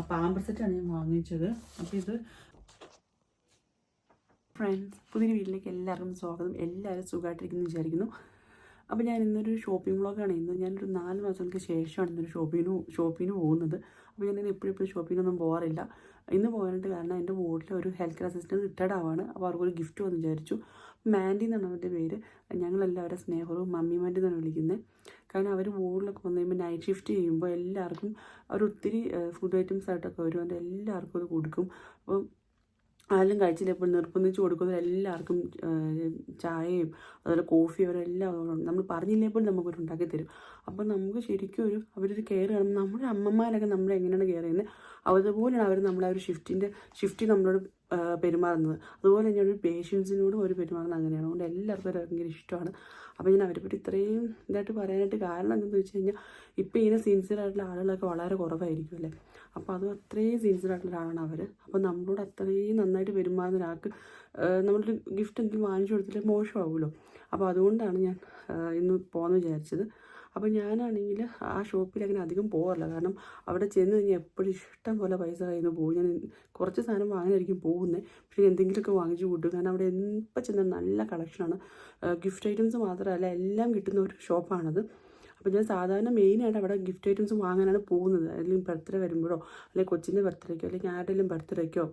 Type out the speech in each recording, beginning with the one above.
Pamper സെറ്റാണ് ഞാൻ വാങ്ങിച്ചത്. അപ്പോൾ ഇത് ഫ്രണ്ട്സ് പുതിയ വീട്ടിലേക്ക് എല്ലാവർക്കും സ്വാഗതം. എല്ലാവരും സുഖമായിട്ടിരിക്കുന്നു വിചാരിക്കുന്നു. അപ്പോൾ ഞാൻ ഇന്നൊരു ഷോപ്പിംഗ് വ്ളോഗാണ് ഇന്ന് ഞാനൊരു നാല് മാസങ്ങൾക്ക് ശേഷമാണ് ഇന്നൊരു ഷോപ്പിങ്ങിന് ഷോപ്പിങ്ങിന് പോകുന്നത്. അപ്പോൾ ഞാൻ എപ്പോഴും എപ്പോഴും ഷോപ്പിങ്ങിനൊന്നും പോകാറില്ല. ഇന്ന് പോകാനായിട്ട് കാരണം എന്റെ വീട്ടിലെ ഒരു ഹെൽത്ത് കെയർ അസിസ്റ്റന്റ് റിട്ടയർഡ് ആവാണ്. അപ്പോൾ അവർക്കൊരു ഗിഫ്റ്റ് വന്നു വിചാരിച്ചു. മാൻഡി എന്നാണ് അവരുടെ പേര്. ഞങ്ങളെല്ലാവരും സ്നേഹവും മമ്മി മാൻഡി എന്നാണ് വിളിക്കുന്നത്. കാരണം അവർ വോർഡിലൊക്കെ വന്നു കഴിയുമ്പോൾ നൈറ്റ് ഷിഫ്റ്റ് ചെയ്യുമ്പോൾ എല്ലാവർക്കും അവർ ഒത്തിരി ഫുഡ് ഐറ്റംസ് ആയിട്ടൊക്കെ വരും. അത് എല്ലാവർക്കും അത് കൊടുക്കും. അപ്പം ആരും കഴിച്ചില്ല? ഇപ്പോൾ നിർബന്ധിച്ച് കൊടുക്കുന്നത് എല്ലാവർക്കും ചായയും അതുപോലെ കോഫി അവരെല്ലാം നമ്മൾ പറഞ്ഞില്ലേ പോലും നമുക്കൊരു ഉണ്ടാക്കി തരും. അപ്പോൾ നമുക്ക് ശരിക്കും ഒരു അവരൊരു കെയർ കാണുമ്പോൾ നമ്മുടെ അമ്മമാരൊക്കെ നമ്മളെ എങ്ങനെയാണ് കെയർ ചെയ്യുന്നത് അതുപോലെയാണ് അവർ നമ്മളെ ഒരു ഷിഫ്റ്റിന്റെ ഷിഫ്റ്റ് നമ്മളോട് പെരുമാറുന്നത്. അതുപോലെ തന്നെയാണ് ഒരു പേഷ്യൻസിനോടും അവർ പെരുമാറുന്നത് അങ്ങനെയാണ്. അതുകൊണ്ട് എല്ലാവർക്കും ഭയങ്കര ഇഷ്ടമാണ്. അപ്പോൾ ഞാൻ അവരെ പറ്റി ഇത്രയും ഇതായിട്ട് പറയാനായിട്ട് കാരണം എന്താണെന്ന് വെച്ച് കഴിഞ്ഞാൽ ഇപ്പോൾ ഇങ്ങനെ സിൻസിയർ ആയിട്ടുള്ള ആളുകളൊക്കെ വളരെ കുറവായിരിക്കും അല്ലേ? അപ്പോൾ അതും അത്രയും സിൻസിയർ ആയിട്ടുള്ള ഒരാളാണ് അവർ അപ്പോൾ നമ്മളോട് അത്രയും നന്നായിട്ട് പെരുമാറുന്ന ഒരാൾക്ക് നമ്മളൊരു ഗിഫ്റ്റ് എന്തെങ്കിലും വാങ്ങിച്ചു കൊടുത്തിട്ട് മോശമാവുമല്ലോ. അപ്പോൾ അതുകൊണ്ടാണ് ഞാൻ ഇന്ന് പോകാമെന്ന് വിചാരിച്ചത്. അപ്പോൾ ഞാനാണെങ്കിൽ ആ ഷോപ്പിൽ അങ്ങനെ അധികം പോകാറില്ല കാരണം അവിടെ ചെന്ന് കഴിഞ്ഞാൽ എപ്പോഴും ഇഷ്ടം പോലെ പൈസ കയ്യിൽ നിന്ന് പോകും. ഞാൻ കുറച്ച് സാധനം വാങ്ങാനായിരിക്കും പോകുന്നത് പക്ഷേ എന്തെങ്കിലുമൊക്കെ വാങ്ങിച്ചു കൂട്ടും. കാരണം അവിടെ എപ്പോൾ ചെന്നാൽ നല്ല കളക്ഷനാണ് ഗിഫ്റ്റ് ഐറ്റംസ് മാത്രമല്ല എല്ലാം കിട്ടുന്ന ഒരു ഷോപ്പാണത്. അപ്പോൾ ഞാൻ സാധാരണ മെയിനായിട്ട് അവിടെ ഗിഫ്റ്റ് ഐറ്റംസ് വാങ്ങാനാണ് പോകുന്നത്. അല്ലെങ്കിൽ ബർത്ത്ഡേ വരുമ്പോഴോ അല്ലെങ്കിൽ കൊച്ചിന്റെ ബർത്ത്ഡേക്കോ അല്ലെങ്കിൽ ആരുടെയും ബർത്ത്ഡേക്കോ.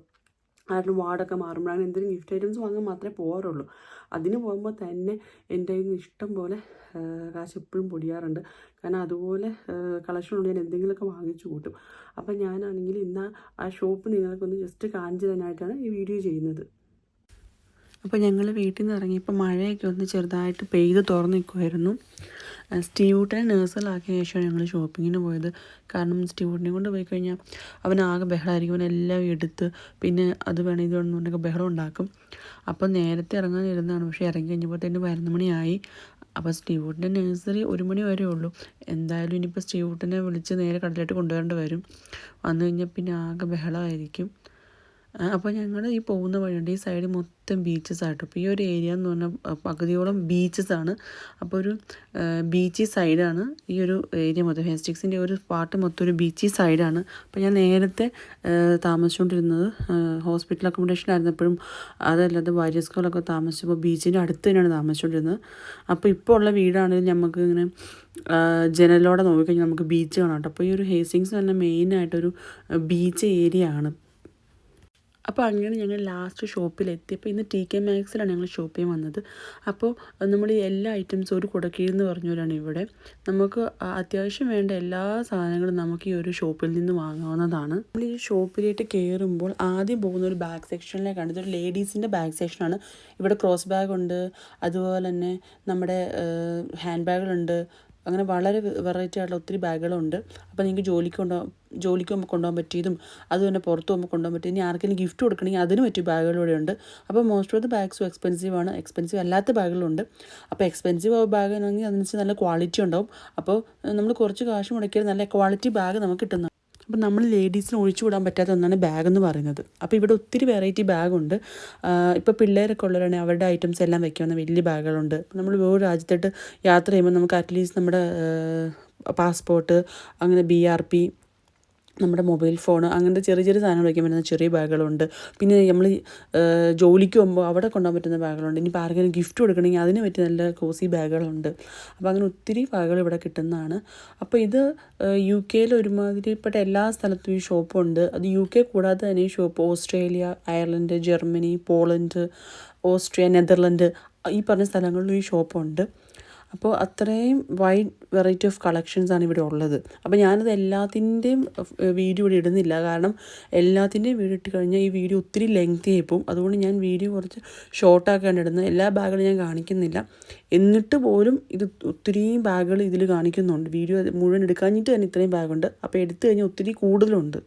ആരുടെ വാർഡൊക്കെ മാറുമ്പോഴാണ് എന്തെങ്കിലും ഗിഫ്റ്റ് ഐറ്റംസ് വാങ്ങാൻ മാത്രമേ പോകാറുള്ളൂ അതിന് പോകുമ്പോൾ തന്നെ എന്റെ കയ്യിൽ നിന്ന് ഇഷ്ടം പോലെ കാശ് എപ്പോഴും പൊടിയാറുണ്ട്. കാരണം അതുപോലെ കളക്ഷൻ ഉണ്ട് ഞാൻ എന്തെങ്കിലുമൊക്കെ വാങ്ങിച്ചു കൂട്ടും. അപ്പം ഞാനാണെങ്കിൽ ഇന്ന് ആ ഷോപ്പ് നിങ്ങൾക്കൊന്ന് ജസ്റ്റ് കാണിച്ചു തരാനായിട്ടാണ് ഈ വീഡിയോ ചെയ്യുന്നത്. അപ്പോൾ ഞങ്ങൾ വീട്ടിൽ നിന്ന് ഇറങ്ങിയപ്പോൾ മഴയൊക്കെ ഒന്ന് ചെറുതായിട്ട് പെയ്ത് തുറന്നു നിൽക്കുമായിരുന്നു സ്റ്റീവൂട്ടിനെ നേഴ്സലാക്കിയ ശേഷമാണ് ഞങ്ങൾ ഷോപ്പിങ്ങിന് പോയത്. കാരണം സ്റ്റീവൂട്ടിനെ കൊണ്ട് പോയി കഴിഞ്ഞാൽ അവൻ ആകെ ബഹളമായിരിക്കും അവനെല്ലാം എടുത്ത് പിന്നെ അത് വേണം ഇത് വേണം ബഹളം ഉണ്ടാക്കും. അപ്പോൾ നേരത്തെ ഇറങ്ങാൻ ഇരുന്നതാണ് പക്ഷേ ഇറങ്ങി കഴിഞ്ഞപ്പോഴത്തേന് പതിനൊന്ന് മണിയായി. അപ്പോൾ സ്റ്റീവൂട്ടിന്റെ നേഴ്സറി ഒരു മണി വരെ ഉള്ളൂ. എന്തായാലും ഇനിയിപ്പോൾ സ്റ്റീവൂട്ടിനെ വിളിച്ച് നേരെ കടലിലോട്ട് കൊണ്ടുവരേണ്ടി വരും. വന്നു കഴിഞ്ഞാൽ പിന്നെ ആകെ ബഹളമായിരിക്കും അപ്പോൾ ഞങ്ങൾ ഈ പോകുന്ന വഴിയുണ്ട്. ഈ സൈഡ് മൊത്തം ബീച്ചസ് ആട്ടോ. അപ്പോൾ ഈ ഒരു ഏരിയ എന്ന് പറഞ്ഞാൽ പകുതിയോളം ബീച്ചസ് ആണ്. അപ്പോൾ ഒരു ബീച്ചി സൈഡാണ് ഈ ഒരു ഏരിയ മൊത്തം. ഹെസ്റ്റിക്സിന്റെ ഒരു പാർട്ട് മൊത്തം ഒരു ബീച്ചി സൈഡാണ് അപ്പോൾ ഞാൻ നേരത്തെ താമസിച്ചുകൊണ്ടിരുന്നത് ഹോസ്പിറ്റൽ അക്കോമഡേഷനിലായിരുന്നപ്പോഴും അതല്ലാതെ വാര്യ സ്കൂളൊക്കെ താമസിച്ചപ്പോൾ ബീച്ചിന്റെ അടുത്ത് തന്നെയാണ് താമസിച്ചുകൊണ്ടിരുന്നത് അപ്പോൾ ഇപ്പോൾ ഉള്ള വീടാണെങ്കിൽ നമുക്ക് ഇങ്ങനെ ജനലോടെ നോക്കിക്കഴിഞ്ഞാൽ നമുക്ക് ബീച്ച് കാണാം കേട്ടോ അപ്പോൾ ഈ ഒരു ഹേസിങ്സ് തന്നെ മെയിനായിട്ടൊരു ബീച്ച് ഏരിയ ആണ്. അപ്പോൾ അങ്ങനെ ഞങ്ങൾ ലാസ്റ്റ് ഷോപ്പിലെത്തി. അപ്പോൾ ഇന്ന് ടി കെ മാക്സിലാണ് ഞങ്ങൾ ഷോപ്പ് ചെയ്യാൻ വന്നത്. അപ്പോൾ നമ്മൾ ഈ എല്ലാ ഐറ്റംസും ഒരു കുടക്കീഴ് എന്ന് പറഞ്ഞവരാണ് ഇവിടെ. നമുക്ക് അത്യാവശ്യം വേണ്ട എല്ലാ സാധനങ്ങളും നമുക്ക് ഈ ഒരു ഷോപ്പിൽ നിന്ന് വാങ്ങാവുന്നതാണ്. നമ്മൾ ഈ ഷോപ്പിലേക്ക് കയറുമ്പോൾ ആദ്യം പോകുന്ന ഒരു ബാഗ് സെക്ഷനിലേക്കാണ് ഇതൊരു ലേഡീസിന്റെ ബാഗ് സെക്ഷനാണ് ഇവിടെ ക്രോസ് ബാഗ് ഉണ്ട്. അതുപോലെ തന്നെ നമ്മുടെ ഹാൻഡ് ബാഗുകളുണ്ട് അങ്ങനെ വളരെ വെറൈറ്റി ആയിട്ടുള്ള ഒത്തിരി ബാഗുകളുണ്ട്. അപ്പോൾ നിങ്ങൾക്ക് ജോലിക്ക് കൊണ്ടുപോകാൻ ജോലിക്ക് പോകുമ്പോൾ കൊണ്ടുപോകാൻ പറ്റിയതും അത് തന്നെ പുറത്ത് പോകുമ്പോൾ കൊണ്ടുപോകാൻ പറ്റിയ ഇനി ആർക്കെങ്കിലും ഗിഫ്റ്റ് കൊടുക്കണമെങ്കിൽ അതിന് പറ്റിയ ബാഗുകളിവിടെ ഉണ്ട്. അപ്പോൾ മോസ്റ്റ് ഓഫ് ദ ബാഗ്സും എക്സ്പെൻസീവ് ആണ്. എക്സ്പെൻസീവ് അല്ലാത്ത ബാഗുകളുണ്ട് അപ്പോൾ എക്സ്പെൻസീവ് ബാഗ് ആണെങ്കിൽ അതിനനുസരിച്ച് നല്ല ക്വാളിറ്റി ഉണ്ടാവും. അപ്പോൾ നമ്മൾ കുറച്ച് കാശ് മുടക്കിയാൽ നല്ല ക്വാളിറ്റി ബാഗ് നമുക്ക് കിട്ടുന്ന അപ്പം നമ്മൾ ലേഡീസിന് ഒഴിച്ചു വിടാൻ പറ്റാത്ത ഒന്നാണ് ബാഗ് എന്ന് പറയുന്നത്. അപ്പോൾ ഇവിടെ ഒത്തിരി വെറൈറ്റി ബാഗുണ്ട് ഇപ്പോൾ പിള്ളേരൊക്കെ ഉള്ളവരാണെങ്കിൽ അവരുടെ ഐറ്റംസ് എല്ലാം വെക്കാവുന്ന വലിയ ബാഗുകളുണ്ട് നമ്മൾ വേറെ രാജ്യത്തോട്ട് യാത്ര ചെയ്യുമ്പോൾ നമുക്ക് അറ്റ്ലീസ്റ്റ് നമ്മുടെ പാസ്പോർട്ട് അങ്ങനെ ബി ആർ പി നമ്മുടെ മൊബൈൽ ഫോൺ അങ്ങനത്തെ ചെറിയ ചെറിയ സാധനങ്ങൾ വയ്ക്കാൻ പറ്റുന്ന ചെറിയ ബാഗുകളുണ്ട്. പിന്നെ നമ്മൾ ജോലിക്ക് പോകുമ്പോൾ അവിടെ കൊണ്ടുപോകാൻ പറ്റുന്ന ബാഗുകളുണ്ട്. ഇനി ആർക്കെങ്കിലും ഗിഫ്റ്റ് കൊടുക്കണമെങ്കിൽ അതിന് പറ്റിയ നല്ല കോസി ബാഗുകളുണ്ട്. അപ്പോൾ അങ്ങനെ ഒത്തിരി ബാഗുകൾ ഇവിടെ കിട്ടുന്നതാണ്. അപ്പോൾ ഇത് യു കെയിൽ ഒരുമാതിരിപ്പെട്ട എല്ലാ സ്ഥലത്തും ഈ ഷോപ്പുണ്ട്. അത് യു കെ കൂടാതെ തന്നെ ഈ shop Australia Ireland Germany Poland Austria Netherland ഈ പറഞ്ഞ സ്ഥലങ്ങളിലും ഈ ഷോപ്പുണ്ട്. അപ്പോൾ അത്രയും വൈഡ് വെറൈറ്റി ഓഫ് കളക്ഷൻസ് ആണ് ഇവിടെ ഉള്ളത്. അപ്പോൾ ഞാനത് എല്ലാത്തിന്റെയും വീഡിയോ ഇവിടെ ഇടുന്നില്ല. കാരണം എല്ലാത്തിന്റെയും വീഡിയോ ഇട്ട് കഴിഞ്ഞാൽ ഈ വീഡിയോ ഒത്തിരി ലെങ്തി ആയിപ്പോവും അതുകൊണ്ട് ഞാൻ വീഡിയോ കുറച്ച് ഷോർട്ടാക്കാണ് ഇടുന്നത്. എല്ലാ ബാഗുകളും ഞാൻ കാണിക്കുന്നില്ല. എന്നിട്ട് പോലും ഇത് ഒത്തിരിയും ബാഗുകൾ ഇതിൽ കാണിക്കുന്നുണ്ട്. വീഡിയോ മുഴുവൻ എടുക്കാഞ്ഞിട്ട് തന്നെ ഇത്രയും ബാഗുണ്ട്. അപ്പോൾ എടുത്തു കഴിഞ്ഞാൽ ഒത്തിരി കൂടുതലുണ്ട്.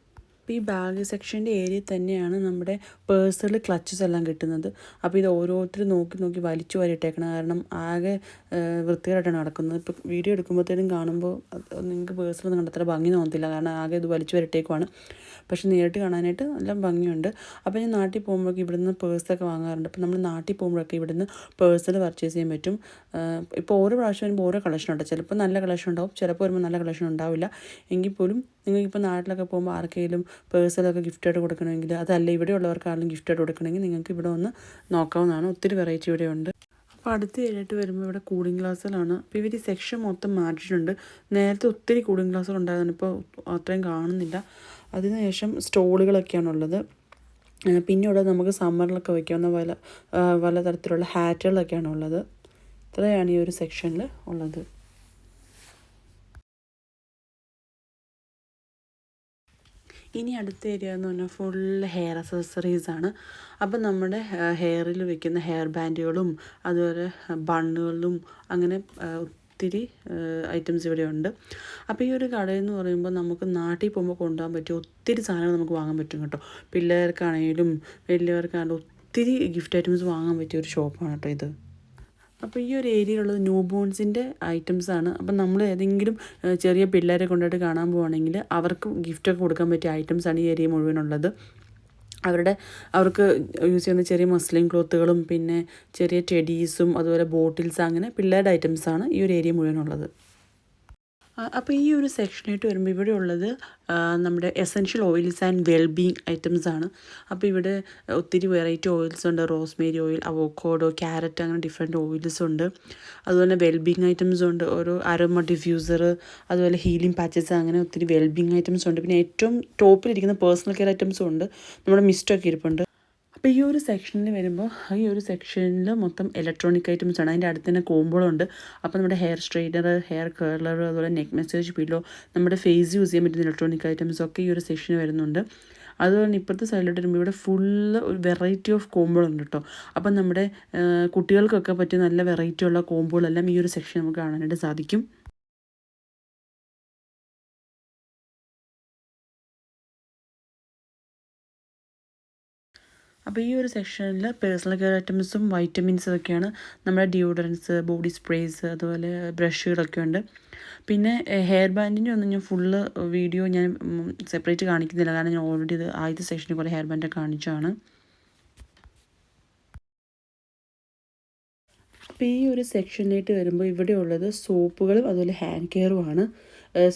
അപ്പോൾ ഈ ബാഗ് സെക്ഷന്റെ ഏരിയ തന്നെയാണ് നമ്മുടെ പേഴ്സണൽ ക്ലച്ചസ് എല്ലാം കിട്ടുന്നത്. അപ്പോൾ ഇത് ഓരോരുത്തർ നോക്കി നോക്കി വലിച്ചു വാരിയിട്ടേക്കണം കാരണം ആകെ വൃത്തികേടായിട്ടാണ് നടക്കുന്നത്. ഇപ്പോൾ വീഡിയോ എടുക്കുമ്പോഴത്തേനും കാണുമ്പോൾ നിങ്ങൾക്ക് പേഴ്സണൽ കണ്ടത്ര ഭംഗി തോന്നത്തില്ല. കാരണം ആകെ ഇത് വലിച്ചു വരട്ടേക്കുവാണ് പക്ഷെ നേരിട്ട് കാണാനായിട്ട് നല്ല ഭംഗിയുണ്ട്. അപ്പോൾ ഞാൻ നാട്ടിൽ പോകുമ്പോഴൊക്കെ ഇവിടുന്ന് പേഴ്സൊക്കെ വാങ്ങാറുണ്ട്. അപ്പോൾ നമ്മൾ നാട്ടിൽ പോകുമ്പോഴൊക്കെ ഇവിടുന്ന് പേഴ്സൽ പർച്ചേസ് ചെയ്യാൻ പറ്റും. ഇപ്പോൾ ഓരോ പ്രാവശ്യം വരുമ്പോൾ ഓരോ കളക്ഷൻ ഉണ്ട്. ചിലപ്പോൾ നല്ല കളക്ഷൻ ഉണ്ടാവും. ചിലപ്പോൾ വരുമ്പോൾ നല്ല കളക്ഷൻ ഉണ്ടാവില്ല. എങ്കിൽ പോലും നിങ്ങൾക്കിപ്പോൾ നാട്ടിലൊക്കെ പോകുമ്പോൾ ആർക്കെങ്കിലും പേഴ്സലൊക്കെ ഗിഫ്റ്റായിട്ട് കൊടുക്കണമെങ്കിൽ അതല്ല ഇവിടെ ഉള്ളവർക്കാണെങ്കിലും ഗിഫ്റ്റായിട്ട് കൊടുക്കണമെങ്കിൽ നിങ്ങൾക്ക് ഇവിടെ ഒന്ന് നോക്കാവുന്നതാണ്. ഒത്തിരി വെറൈറ്റി ഇവിടെ ഉണ്ട്. അപ്പോൾ അടുത്ത് കഴിഞ്ഞിട്ട് വരുമ്പോൾ ഇവിടെ കൂളിംഗ് ഗ്ലാസ്സുകളാണ് അപ്പോൾ ഇവർ ഈ സെക്ഷൻ മൊത്തം മാറ്റിയിട്ടുണ്ട്. നേരത്തെ ഒത്തിരി കൂളിംഗ് ഗ്ലാസ്സുകൾ ഉണ്ടായിരുന്നു. ഇപ്പോൾ അത്രയും കാണുന്നില്ല. അതിനുശേഷം സ്റ്റോളുകളൊക്കെയാണുള്ളത് പിന്നെ ഇവിടെ നമുക്ക് സമ്മറിലൊക്കെ വയ്ക്കാവുന്ന പല പല തരത്തിലുള്ള ഹാറ്റുകളൊക്കെയാണ് ഉള്ളത്. ഇത്രയാണ് ഈ ഒരു സെക്ഷനിൽ ഉള്ളത്. ഇനി അടുത്ത ഏരിയ എന്ന് പറഞ്ഞാൽ ഫുൾ ഹെയർ അക്സസറീസ് ആണ്. അപ്പം നമ്മുടെ ഹെയറിൽ വെക്കുന്ന ഹെയർ ബാൻഡുകളും അതുപോലെ ബണ്ണുകളും അങ്ങനെ ഒത്തിരി ഐറ്റംസ് ഇവിടെ ഉണ്ട്. അപ്പോൾ ഈ ഒരു കടയെന്ന് പറയുമ്പോൾ നമുക്ക് നാട്ടിൽ പോകുമ്പോൾ കൊണ്ടുപോകാൻ പറ്റിയ ഒത്തിരി സാധനങ്ങൾ നമുക്ക് വാങ്ങാൻ പറ്റും കേട്ടോ. പിള്ളേർക്കാണെങ്കിലും വലിയവർക്കാണെങ്കിലും ഒത്തിരി ഗിഫ്റ്റ് ഐറ്റംസ് വാങ്ങാൻ പറ്റിയ ഒരു ഷോപ്പാണ് കേട്ടോ ഇത്. അപ്പോൾ ഈ ഒരു ഏരിയയിലുള്ളത് ന്യൂ ബോൺസിന്റെ ആണ്. അപ്പം നമ്മൾ ഏതെങ്കിലും ചെറിയ പിള്ളേരെ കൊണ്ടുപോയിട്ട് കാണാൻ പോവുകയാണെങ്കിൽ അവർക്ക് ഗിഫ്റ്റൊക്കെ കൊടുക്കാൻ പറ്റിയ ഐറ്റംസ് ആണ് ഈ ഏരിയ മുഴുവനുള്ളത്. അവരുടെ അവർക്ക് യൂസ് ചെയ്യുന്ന ചെറിയ മസ്ലിൻ ക്ലോത്തുകളും പിന്നെ ചെറിയ ടെഡീസും അതുപോലെ ബോട്ടിൽസ് അങ്ങനെ പിള്ളേരുടെ ഐറ്റംസാണ് ഈ ഒരു ഏരിയ മുഴുവനുള്ളത്. അപ്പോൾ ഈ ഒരു സെക്ഷനായിട്ട് വരുമ്പോൾ ഇവിടെ ഉള്ളത് നമ്മുടെ essential oils and wellbeing items ആണ്. അപ്പോൾ ഇവിടെ ഒത്തിരി വെറൈറ്റി ഓയിൽസ് ഉണ്ട്. റോസ്മേരി ഓയിൽ അവോക്കോഡോ ക്യാരറ്റ് അങ്ങനെ ഡിഫറെന്റ് ഓയിൽസ് ഉണ്ട്. അതുപോലെ വെൽബീങ് ഐറ്റംസ് ഉണ്ട്. ഓരോ അരോമ ഡിഫ്യൂസർ അതുപോലെ ഹീലിംഗ് പാച്ചസ് അങ്ങനെ ഒത്തിരി വെൽബീങ് ഐറ്റംസ് ഉണ്ട്. പിന്നെ ഏറ്റവും ടോപ്പിലിരിക്കുന്ന പേഴ്സണൽ കെയർ ഐറ്റംസും ഉണ്ട്. നമ്മുടെ മിസ്റ്റൊക്കെ ഇരിപ്പുണ്ട്. അപ്പോൾ ഈ ഒരു സെക്ഷനിൽ വരുമ്പോൾ ഈ ഒരു സെക്ഷനിൽ മൊത്തം ഇലക്ട്രോണിക് ഐറ്റംസ് ആണ്. അതിന്റെ അടുത്ത് തന്നെ കോമ്പോളുണ്ട് അപ്പോൾ നമ്മുടെ ഹെയർ സ്ട്രെയിറ്റർ ഹെയർ കേർളർ അതുപോലെ നെക്ക് മെസ്സേജ് പില്ലോ നമ്മുടെ ഫേസ് യൂസ് ചെയ്യാൻ പറ്റുന്ന ഇലക്ട്രോണിക് ഐറ്റംസ് ഒക്കെ ഈ ഒരു സെക്ഷന് വരുന്നുണ്ട്. അതുപോലെ ഇപ്പോഴത്തെ സൈഡിലോട്ട് വരുമ്പോൾ ഇവിടെ ഫുള്ള് ഒരു വെറൈറ്റി ഓഫ് കോമ്പോളുണ്ട് കേട്ടോ അപ്പം നമ്മുടെ കുട്ടികൾക്കൊക്കെ പറ്റിയ നല്ല വെറൈറ്റി ഉള്ള കോമ്പുകളെല്ലാം ഈ ഒരു സെക്ഷൻ നമുക്ക് കാണാനായിട്ട് സാധിക്കും. അപ്പോൾ ഈ ഒരു സെക്ഷനിൽ പേഴ്സണൽ കെയർ ഐറ്റംസും വൈറ്റമിൻസും ഒക്കെയാണ് നമ്മുടെ ഡിയോഡറൻസ് ബോഡി സ്പ്രേസ് അതുപോലെ ബ്രഷുകളൊക്കെ ഉണ്ട്. പിന്നെ ഹെയർ ബാൻഡിന്റെ ഒന്നും ഞാൻ ഫുള്ള് വീഡിയോ ഞാൻ സെപ്പറേറ്റ് കാണിക്കുന്നില്ല. കാരണം ഞാൻ ഓൾറെഡി ഇത് ആദ്യത്തെ സെക്ഷനിൽ കുറേ ഹെയർ ബാൻഡ് കാണിച്ചാണ് അപ്പോൾ ഈ ഒരു സെക്ഷനിലേക്ക് വരുമ്പോൾ ഇവിടെ ഉള്ളത് സോപ്പുകളും അതുപോലെ ഹാൻഡ് കെയറുമാണ്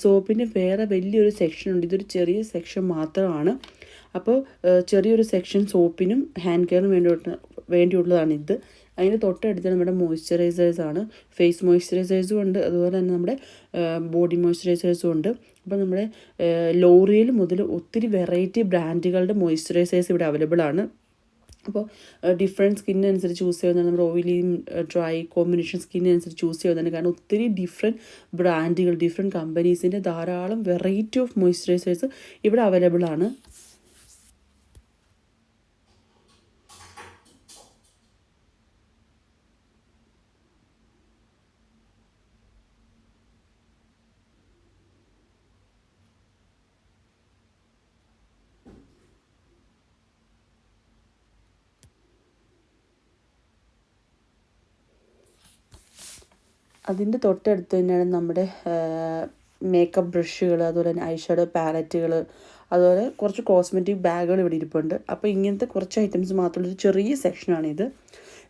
സോപ്പിന്റെ വേറെ വലിയൊരു സെക്ഷനുണ്ട് ഇതൊരു ചെറിയ സെക്ഷൻ മാത്രമാണ്. അപ്പോൾ ചെറിയൊരു സെക്ഷൻ സോപ്പിനും ഹാൻഡ് കെയറിനും വേണ്ടി വേണ്ടിയുള്ളതാണ് ഇത്. അതിന് തൊട്ടടുത്ത് നമ്മുടെ മോയ്സ്ചറൈസേഴ്സ് ആണ്. ഫേസ് മോയ്സ്ചറൈസേഴ്സും ഉണ്ട്. അതുപോലെ തന്നെ നമ്മുടെ ബോഡി മോയ്സ്ചറൈസേഴ്സും ഉണ്ട്. അപ്പോൾ നമ്മുടെ ലോറിയൽ മുതൽ ഒത്തിരി വെറൈറ്റി ബ്രാൻഡുകളുടെ മോയ്സ്ചറൈസേഴ്സ് ഇവിടെ അവൈലബിൾ ആണ്. അപ്പോൾ ഡിഫറെന്റ് സ്കിന്നനുസരിച്ച് ചൂസ് ചെയ്യുന്നതാണ് നമ്മുടെ ഓയിലിയും ഡ്രൈ കോമ്പിനേഷൻ സ്കിന്നനുസരിച്ച് ചൂസ് ചെയ്യുന്നതാണ് കാരണം ഒത്തിരി ഡിഫറെന്റ് ബ്രാൻഡുകൾ ഡിഫറെന്റ് കമ്പനീസിന്റെ ധാരാളം വെറൈറ്റി ഓഫ് മോയ്സ്ചറൈസേഴ്സ് ഇവിടെ അവൈലബിൾ ആണ്. അതിന്റെ തൊട്ടടുത്ത് തന്നെയാണ് നമ്മുടെ മേക്കപ്പ് ബ്രഷുകൾ അതുപോലെ തന്നെ ഐഷാഡോ പാലറ്റുകൾ അതുപോലെ കുറച്ച് കോസ്മെറ്റിക് ബാഗുകൾ ഇവിടെ ഇരിപ്പുണ്ട്. അപ്പോൾ ഇങ്ങനത്തെ കുറച്ച് ഐറ്റംസ് മാത്രമുള്ള ഒരു ചെറിയ സെക്ഷനാണിത്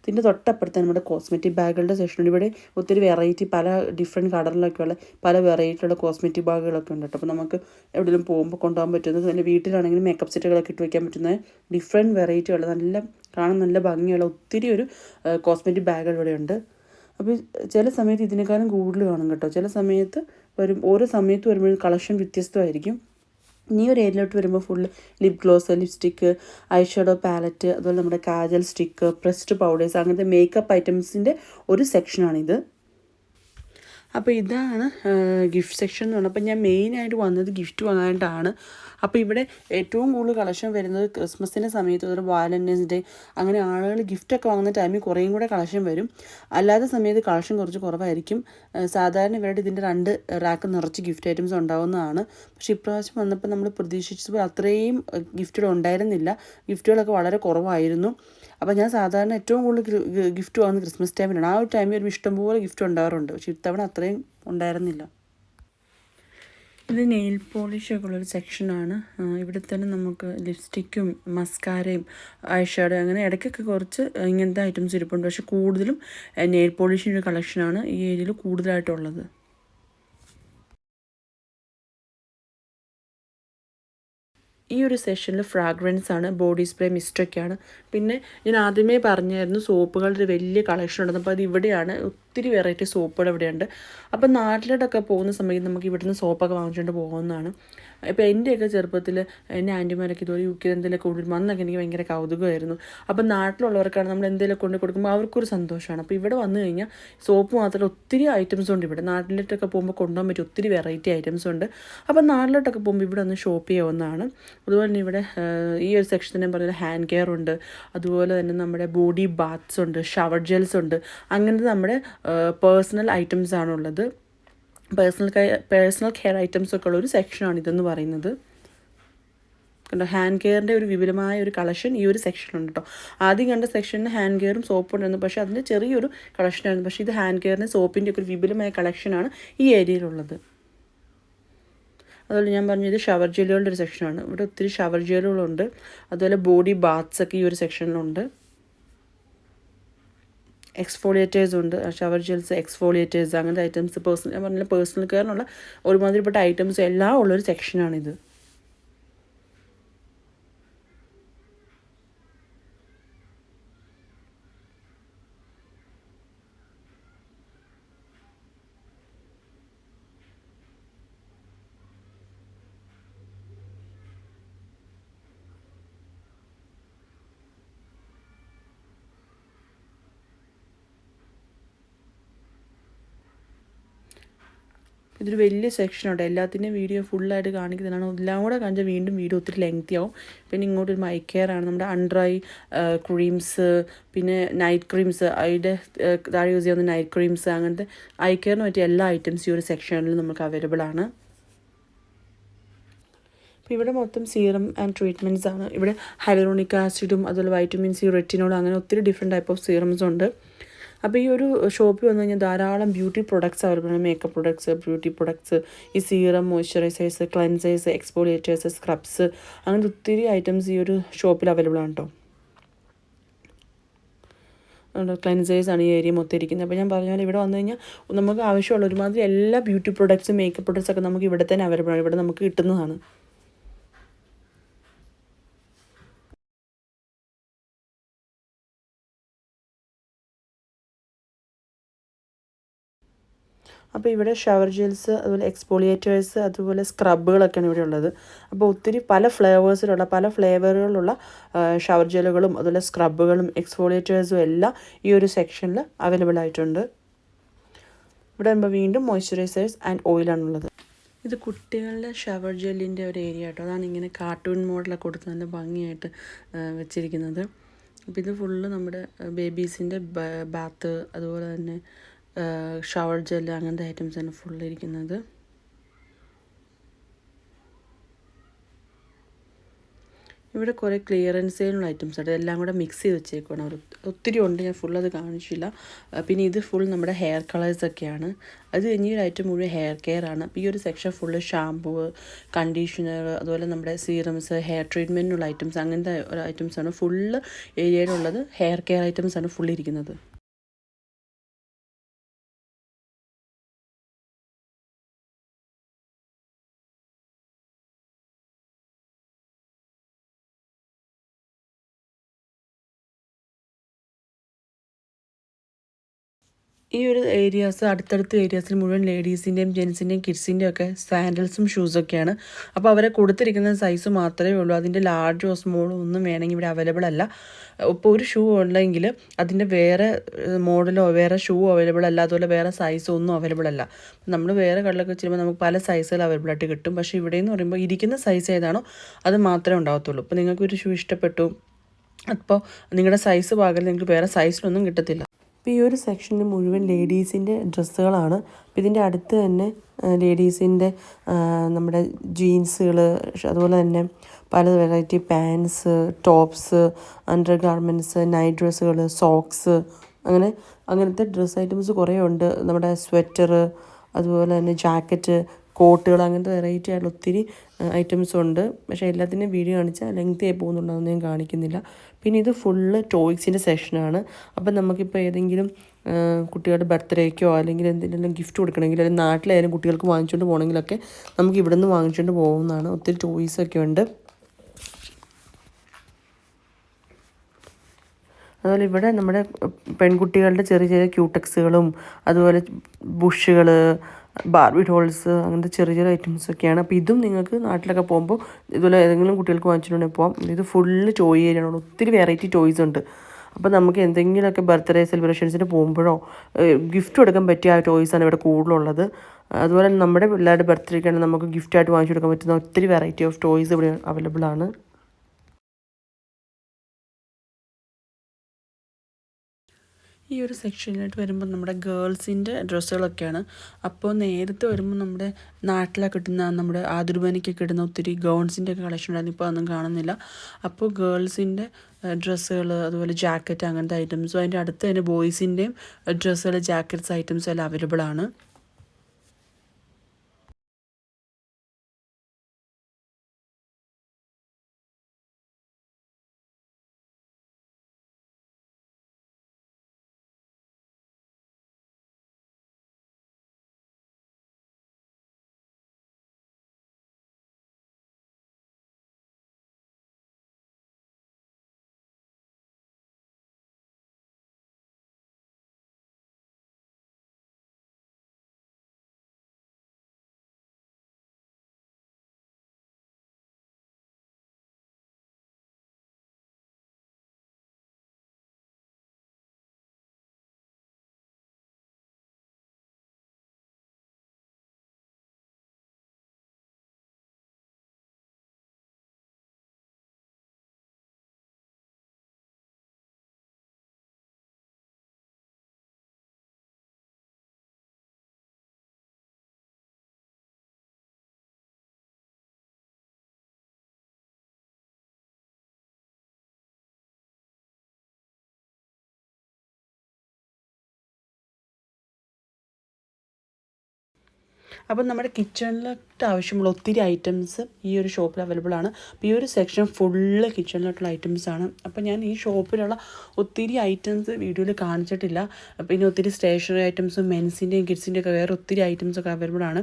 ഇതിന്റെ തൊട്ടപ്പുറത്ത് നമ്മുടെ കോസ്മെറ്റിക് ബാഗുകളുടെ സെക്ഷനുണ്ട് ഇവിടെ ഒത്തിരി വെറൈറ്റി പല ഡിഫറെന്റ് കളറിലൊക്കെയുള്ള പല വെറൈറ്റിയുള്ള കോസ്മെറ്റിക് ബാഗുകളൊക്കെ ഉണ്ട് അപ്പോൾ നമുക്ക് എവിടെയെങ്കിലും പോകുമ്പോൾ കൊണ്ടുപോകാൻ പറ്റുന്നത് നല്ല വീട്ടിലാണെങ്കിലും മേക്കപ്പ് സെറ്റുകളൊക്കെ ഇട്ട് വയ്ക്കാൻ പറ്റുന്ന ഡിഫറെന്റ് വെറൈറ്റിയുള്ള നല്ല കാണാൻ നല്ല ഭംഗിയുള്ള ഒത്തിരി ഒരു കോസ്മെറ്റിക് ബാഗുകൾ ഇവിടെ ഉണ്ട്. അപ്പോൾ ചില സമയത്ത് ഇതിനേക്കാളും കൂടുതൽ കാണും കേട്ടോ. ചില സമയത്ത് വരും ഓരോ സമയത്ത് വരുമ്പോഴും കളക്ഷൻ വ്യത്യസ്തമായിരിക്കും. നീ ഒരു ഏരിയയിലോട്ട് വരുമ്പോൾ full lip gloss lipstick eyeshadow palette അതുപോലെ നമ്മുടെ കാജൽ സ്റ്റിക്ക് പ്രസ്ഡ് പൗഡേഴ്സ് അങ്ങനത്തെ മേക്കപ്പ് ഐറ്റംസിന്റെ ഒരു സെക്ഷനാണിത് അപ്പോൾ ഇതാണ് ഗിഫ്റ്റ് സെക്ഷൻ എന്ന് പറഞ്ഞാൽ അപ്പോൾ ഞാൻ മെയിനായിട്ട് വന്നത് ഗിഫ്റ്റ് വാങ്ങാനായിട്ടാണ്. അപ്പോൾ ഇവിടെ ഏറ്റവും കൂടുതൽ കളക്ഷൻ വരുന്നത് ക്രിസ്മസിന്റെ സമയത്ത് ഒരു വാലന്റൈൻസ് ഡേ അങ്ങനെ ആളുകൾ ഗിഫ്റ്റൊക്കെ വാങ്ങുന്ന ടൈമിൽ കുറേയും കൂടെ കളക്ഷൻ വരും. അല്ലാത്ത സമയത്ത് കളക്ഷൻ കുറച്ച് കുറവായിരിക്കും. സാധാരണ ഇവരുടെ ഇതിന്റെ രണ്ട് റാക്ക് നിറച്ച് ഗിഫ്റ്റ് ഐറ്റംസ് ഉണ്ടാവുന്നതാണ്. പക്ഷേ ഇപ്രാവശ്യം വന്നപ്പോൾ നമ്മൾ പ്രതീക്ഷിച്ചപ്പോൾ അത്രയും ഗിഫ്റ്റുകൾ ഉണ്ടായിരുന്നില്ല. ഗിഫ്റ്റുകളൊക്കെ വളരെ കുറവായിരുന്നു. അപ്പോൾ ഞാൻ സാധാരണ ഏറ്റവും കൂടുതൽ ഗിഫ്റ്റ് വാങ്ങുന്നത് ക്രിസ്മസ് ടൈമിലാണ് ആ ഒരു ടൈമിൽ ഒരു ഇഷ്ടംപോലെ ഗിഫ്റ്റ് ഉണ്ടാകാറുണ്ട് പക്ഷേ ഇത്തവണ അത്രയും ഉണ്ടായിരുന്നില്ല. ഇത് നെയിൽ പോളിഷൊക്കെ ഉള്ളൊരു സെക്ഷനാണ് ഇവിടെ തന്നെ നമുക്ക് ലിപ്സ്റ്റിക്കും മസ്കാരയും ഐഷാഡോ അങ്ങനെ ഇടയ്ക്കൊക്കെ കുറച്ച് ഇങ്ങനത്തെ ഐറ്റംസ് ഇരിപ്പുണ്ട്. പക്ഷെ കൂടുതലും നെയിൽ പോളിഷിന്റെ കളക്ഷനാണ് ഈ ഏരിയയിൽ കൂടുതലായിട്ടുള്ളത്. ഈ ഒരു സെഷനിൽ ഫ്രാഗ്രൻസ് ആണ് ബോഡി സ്പ്രേ മിസ്റ്റൊക്കെയാണ് പിന്നെ ഞാൻ ആദ്യമേ പറഞ്ഞായിരുന്നു സോപ്പുകളുടെ വലിയ കളക്ഷൻ ഉണ്ടെന്ന് അപ്പോൾ അത് ഇവിടെയാണ്. ഒത്തിരി വെറൈറ്റി സോപ്പുകൾ ഇവിടെയുണ്ട്. അപ്പോൾ നാട്ടിലോട്ടൊക്കെ പോകുന്ന സമയത്ത് നമുക്ക് ഇവിടുന്ന് സോപ്പൊക്കെ വാങ്ങിച്ചുകൊണ്ട് പോകുന്നതാണ്. ഇപ്പോൾ എന്റെയൊക്കെ ചെറുപ്പത്തിൽ എന്റെ ആന്റിമാരൊക്കെ ഇതുപോലെ യു കെ എന്തെങ്കിലുമൊക്കെ കൊണ്ടുവരും അന്നൊക്കെ എനിക്ക് ഭയങ്കര കൗതുകമായിരുന്നു. അപ്പോൾ നാട്ടിലുള്ളവർക്കാണ് നമ്മൾ എന്തെങ്കിലും കൊണ്ട് കൊടുക്കുമ്പോൾ അവർക്കൊരു സന്തോഷമാണ്. അപ്പോൾ ഇവിടെ വന്നു കഴിഞ്ഞാൽ സോപ്പ് മാത്രമല്ല ഒത്തിരി ഐറ്റംസ് ഉണ്ട് ഇവിടെ. നാട്ടിലോട്ടൊക്കെ പോകുമ്പോൾ കൊണ്ടുപോകാൻ പറ്റും ഒത്തിരി വെറൈറ്റി ഐറ്റംസ് ഉണ്ട്. അപ്പോൾ നാട്ടിലോട്ടൊക്കെ പോകുമ്പോൾ ഇവിടെ ഒന്ന് ഷോപ്പ് ചെയ്യാവുന്നതാണ്. അതുപോലെ തന്നെ ഇവിടെ ഈ ഒരു സെക്ഷൻ ഞാൻ പറഞ്ഞ ഹാൻഡ് കെയർ ഉണ്ട്. അതുപോലെ തന്നെ നമ്മുടെ ബോഡി ബാത്ത്സ് ഉണ്ട് ഷവർ ജെൽസ് ഉണ്ട്. അങ്ങനത്തെ നമ്മുടെ പേഴ്സണൽ ഐറ്റംസ് ആണുള്ളത്. Personal care personal care items ഒക്കെ ഉള്ള ഒരു സെക്ഷനാണ് ഇതെന്ന് പറയുന്നത്. കണ്ടോ? ഹാൻഡ് കെയറിന്റെ ഒരു വിപുലമായ ഒരു കളക്ഷൻ ഈ ഒരു സെക്ഷനിലുണ്ട് കേട്ടോ ആദ്യം കണ്ട സെക്ഷനിൽ ഹാൻഡ് കെയറും സോപ്പും ഉണ്ടായിരുന്നു. പക്ഷേ അതിന്റെ ചെറിയൊരു കളക്ഷനായിരുന്നു പക്ഷേ ഇത് ഹാൻഡ് കെയറിന്റെ സോപ്പിന്റെ ഒക്കെ ഒരു വിപുലമായ കളക്ഷനാണ് ഈ ഏരിയയിലുള്ളത് അതുപോലെ ഞാൻ പറഞ്ഞു ഇത് ഷവർ ജെല്ലുകളുടെ ഒരു സെക്ഷനാണ് ഇവിടെ ഒത്തിരി ഷവർ ജെല്ലുകളുണ്ട് അതുപോലെ ബോഡി ബാത്ത്സ് ഒക്കെ ഈ ഒരു സെക്ഷനിലുണ്ട് എക്സ്ഫോളിയേറ്റേഴ്സ് ഉണ്ട്. ഷവർ ജെൽസ് എക്സ്ഫോളിയേറ്റേഴ്സ് അങ്ങനത്തെ ഐറ്റംസ് പേഴ്സണൽ ഞാൻ പേഴ്സണൽ കെയറിനുള്ള ഒരുമാതിരിപ്പെട്ട ഐറ്റംസ് എല്ലാം ഉള്ളൊരു സെക്ഷനാണിത് ഇതൊരു വലിയ സെക്ഷനുണ്ട് എല്ലാത്തിന്റെയും വീഡിയോ ഫുള്ളായിട്ട് കാണിക്കുന്നതാണ്. എല്ലാം കൂടെ കാണിച്ചാൽ വീണ്ടും വീഡിയോ ഒത്തിരി ലെങ്തി ആവും. പിന്നെ ഇങ്ങോട്ടൊരു മൈ കെയർ ആണ്. നമ്മുടെ അൺഡ്രൈ ക്രീംസ് പിന്നെ നൈറ്റ് ക്രീംസ് അതിന്റെ താഴെ യൂസ് ചെയ്യുന്ന നൈറ്റ് ക്രീംസ് അങ്ങനത്തെ ഐ കെയറിന് പറ്റിയ എല്ലാ ഐറ്റംസ് ഈ ഒരു സെക്ഷനിൽ നമുക്ക് അവൈലബിൾ ആണ്. അപ്പോൾ ഇവിടെ മൊത്തം സീറം ആൻഡ് ട്രീറ്റ്മെന്റ്സ് ആണ്. ഇവിടെ ഹൈലറോണിക് ആസിഡും അതുപോലെ വൈറ്റമിൻ സി റെറ്റിനോളും അങ്ങനെ ഒത്തിരി ഡിഫറെന്റ് ടൈപ്പ് ഓഫ് സീറംസ് ഉണ്ട്. അപ്പോൾ ഈ ഒരു ഷോപ്പിൽ വന്നു കഴിഞ്ഞാൽ ധാരാളം beauty products available makeup products beauty products ഈ serum moisturisers cleansers exfoliators scrubs അങ്ങനത്തെ ഒത്തിരി ഐറ്റംസ് ഈ ഒരു ഷോപ്പിൽ അവൈലബിൾ ആണ് കേട്ടോ ക്ലൻസേഴ്സ് ആണ് ഈ ഏരിയ മൊത്തം ഇരിക്കുന്നത്. അപ്പോൾ ഞാൻ പറഞ്ഞാൽ ഇവിടെ വന്നു കഴിഞ്ഞാൽ നമുക്ക് ആവശ്യമുള്ള ഒരുമാതിരി എല്ലാ ബ്യൂട്ടി പ്രൊഡക്ട്സും മേക്കപ്പ് പ്രൊഡക്ട്സ് ഒക്കെ നമുക്ക് ഇവിടെ തന്നെ അവൈലബിൾ ആണ്. ഇവിടെ നമുക്ക് കിട്ടുന്നതാണ്. അപ്പോൾ ഇവിടെ ഷവർ ജെൽസ് അതുപോലെ എക്സ്പോളിയേറ്റേഴ്സ് അതുപോലെ സ്ക്രബുകളൊക്കെയാണ് ഇവിടെ ഉള്ളത്. അപ്പോൾ ഒത്തിരി പല ഫ്ലേവേഴ്സിലുള്ള പല ഫ്ലേവറുകളുള്ള ഷവർ ജെല്ലുകളും അതുപോലെ സ്ക്രബുകളും എക്സ്പോളിയേറ്റേഴ്സും എല്ലാം ഈ ഒരു സെക്ഷനിൽ അവൈലബിൾ ആയിട്ടുണ്ട്. ഇവിടെ വരുമ്പോൾ വീണ്ടും മോയ്സ്ചറൈസേഴ്സ് ആൻഡ് ഓയിലാണുള്ളത് ഇത് കുട്ടികളുടെ ഷവർ ജെല്ലിന്റെ ഒരു ഏരിയ കേട്ടോ. അതാണ് ഇങ്ങനെ കാർട്ടൂൺ മോഡലൊക്കെ കൊടുത്ത് നല്ല ഭംഗിയായിട്ട് വെച്ചിരിക്കുന്നത്. അപ്പോൾ ഇത് ഫുള്ള് നമ്മുടെ ബേബീസിന്റെ ബാത്ത് അതുപോലെ തന്നെ ഷവർ ജെല്ല് അങ്ങനത്തെ ഐറ്റംസാണ് ഫുൾ ഇരിക്കുന്നത്. ഇവിടെ കുറേ ക്ലിയറൻസ് ഐറ്റംസ് ഉണ്ട്. എല്ലാം കൂടെ മിക്സ് ചെയ്ത് വെച്ചേക്കുവാണ് അവർ ഒത്തിരി ഉണ്ട് ഞാൻ ഫുൾ അത് കാണിച്ചില്ല. പിന്നെ ഇത് ഫുൾ നമ്മുടെ ഹെയർ കളേഴ്സൊക്കെയാണ് അത് കഴിഞ്ഞ ഒരു ഐറ്റം മുഴുവൻ ഹെയർ കെയർ ആണ്. ഈ ഒരു സെക്ഷൻ ഫുള്ള് ഷാമ്പൂ കണ്ടീഷണർ അതുപോലെ നമ്മുടെ സീറംസ് ഹെയർ ട്രീറ്റ്മെന്റിനുള്ള ഐറ്റംസ് അങ്ങനത്തെ ഒരു ഐറ്റംസാണ് ഫുള്ള് ഏരിയയിലുള്ളത് ഹെയർ കെയർ ഐറ്റംസാണ് ഫുൾ ഇരിക്കുന്നത്. ഈ ഒരു ഏരിയാസ് അടുത്തടുത്ത ഏരിയാസിൽ മുഴുവൻ ലേഡീസിന്റെയും ജെൻസിന്റെയും കിഡ്സിന്റെയും ഒക്കെ സാൻഡൽസും ഷൂസൊക്കെയാണ് അപ്പോൾ അവരെ കൊടുത്തിരിക്കുന്ന സൈസ് മാത്രമേ ഉള്ളൂ. അതിന്റെ ലാർജോ സ്മോളോ ഒന്നും വേണമെങ്കിൽ ഇവിടെ അവൈലബിൾ അല്ല. ഇപ്പോൾ ഒരു ഷൂ ഉണ്ടെങ്കിൽ അതിന്റെ വേറെ മോഡലോ വേറെ ഷൂ അവൈലബിൾ അല്ല. അതുപോലെ വേറെ സൈസോ ഒന്നും അവൈലബിൾ അല്ല. നമ്മൾ വേറെ കടലൊക്കെ വെച്ചിരുമ്പോൾ നമുക്ക് പല സൈസുകൾ അവൈലബിൾ ആയിട്ട് കിട്ടും. പക്ഷേ ഇവിടെ എന്ന് പറയുമ്പോൾ ഇരിക്കുന്ന സൈസ് ഏതാണോ അത് മാത്രമേ ഉണ്ടാകത്തുള്ളൂ ഇപ്പോൾ നിങ്ങൾക്ക് ഒരു ഷൂ ഇഷ്ടപ്പെട്ടു. അപ്പോൾ നിങ്ങളുടെ സൈസ് പാകൽ നിങ്ങൾക്ക് വേറെ സൈസിലൊന്നും കിട്ടത്തില്ല. അപ്പോൾ ഈ ഒരു സെക്ഷനിൽ മുഴുവൻ ലേഡീസിന്റെ ഡ്രസ്സുകളാണ്. അപ്പോൾ ഇതിന്റെ അടുത്ത് തന്നെ ലേഡീസിന്റെ നമ്മുടെ ജീൻസുകൾ അതുപോലെ തന്നെ പല variety pants tops under garments night ഡ്രസ്സുകൾ സോക്സ് അങ്ങനെ അങ്ങനത്തെ ഡ്രസ്സ് ഐറ്റംസ് കുറേ ഉണ്ട്. നമ്മുടെ സ്വെറ്റർ അതുപോലെ തന്നെ ജാക്കറ്റ് കോട്ടുകൾ അങ്ങനത്തെ വെറൈറ്റി ആയിട്ടുള്ള ഒത്തിരി ഐറ്റംസ് ഉണ്ട്. പക്ഷേ എല്ലാത്തിന്റെയും വീഡിയോ കാണിച്ചാൽ ലെങ്ത് ആയി എന്നൊന്നും ഞാൻ കാണിക്കുന്നില്ല. പിന്നെ ഇത് ഫുള്ള് ടോയ്സിന്റെ സെഷനാണ് അപ്പം നമുക്കിപ്പോൾ ഏതെങ്കിലും കുട്ടികളുടെ ബർത്ത്ഡേക്കോ അല്ലെങ്കിൽ എന്തെങ്കിലും ഗിഫ്റ്റ് കൊടുക്കണമെങ്കിൽ അല്ലെങ്കിൽ നാട്ടിലായാലും കുട്ടികൾക്ക് വാങ്ങിച്ചുകൊണ്ട് പോകണമെങ്കിലൊക്കെ നമുക്ക് ഇവിടെ നിന്ന് വാങ്ങിച്ചുകൊണ്ട് പോകുന്നതാണ്. ഒത്തിരി ടോയ്സൊക്കെ ഉണ്ട്. അതുപോലെ ഇവിടെ നമ്മുടെ പെൺകുട്ടികളുടെ ചെറിയ ചെറിയ ക്യൂട്ടക്സുകളും അതുപോലെ ബുഷുകൾ ബാർബി ഡോൾസ് അങ്ങനത്തെ ചെറിയ ചെറിയ ഐറ്റംസ് ഒക്കെയാണ്. അപ്പോൾ ഇതും നിങ്ങൾക്ക് നാട്ടിലൊക്കെ പോകുമ്പോൾ ഇതുപോലെ ഏതെങ്കിലും കുട്ടികൾക്ക് വാങ്ങിച്ചിട്ടുണ്ടെങ്കിൽ പോകാം ഇത് ഫുള്ള് ടോയ് ഏരിയയാണ് ഒത്തിരി വെറൈറ്റി ടോയ്സ് ഉണ്ട്. അപ്പോൾ നമുക്ക് എന്തെങ്കിലുമൊക്കെ ബർത്ത്ഡേ സെലിബ്രേഷൻസിന് പോകുമ്പോഴോ ഗിഫ്റ്റ് കൊടുക്കാൻ പറ്റിയ ടോയ്സാണ് ഇവിടെ കൂടുതലുള്ളത്. അതുപോലെ നമ്മുടെ പിള്ളേരുടെ ബർത്ത്ഡേക്കാണ് നമുക്ക് ഗിഫ്റ്റായിട്ട് വാങ്ങിച്ചു കൊടുക്കാൻ പറ്റുന്ന ഒത്തിരി വെറൈറ്റി ഓഫ് ടോയ്സ് ഇവിടെ അവൈലബിൾ ആണ്. ഈ ഒരു സെക്ഷനിലോട്ട് വരുമ്പോൾ നമ്മുടെ ഗേൾസിന്റെ ഡ്രസ്സുകളൊക്കെയാണ്. അപ്പോൾ നേരത്തെ വരുമ്പോൾ നമ്മുടെ നാട്ടിലൊക്കെ കിട്ടുന്ന നമ്മുടെ ആതിർബനിക്ക് കിട്ടുന്ന ഒത്തിരി ഗൗൺസിന്റെ ഒക്കെ കളക്ഷൻ ഉണ്ടായിരുന്നു. ഇപ്പോൾ അതൊന്നും കാണുന്നില്ല. അപ്പോൾ ഗേൾസിന്റെ ഡ്രസ്സുകൾ അതുപോലെ ജാക്കറ്റ് അങ്ങനത്തെ ഐറ്റംസും അതിന്റെ അടുത്ത് തന്നെ ബോയ്സിന്റെയും ഡ്രസ്സുകൾ ജാക്കറ്റ്സ് ഐറ്റംസ് എല്ലാം അവൈലബിൾ ആണ്. അപ്പം നമ്മുടെ കിച്ചണിലോട്ട് ആവശ്യമുള്ള ഒത്തിരി ഐറ്റംസ് ഈ ഒരു ഷോപ്പിൽ അവൈലബിൾ ആണ്. അപ്പോൾ ഈ ഒരു സെക്ഷൻ ഫുള്ള് കിച്ചണിലോട്ടുള്ള ഐറ്റംസ് ആണ്. അപ്പോൾ ഞാൻ ഈ ഷോപ്പിലുള്ള ഒത്തിരി ഐറ്റംസ് വീഡിയോയിൽ കാണിച്ചിട്ടില്ല. പിന്നെ ഒത്തിരി സ്റ്റേഷനറി ഐറ്റംസും മെൻസിന്റെയും കിഡ്സിന്റെയും ഒക്കെ വേറെ ഒത്തിരി ഐറ്റംസ് ഒക്കെ അവൈലബിൾ ആണ്.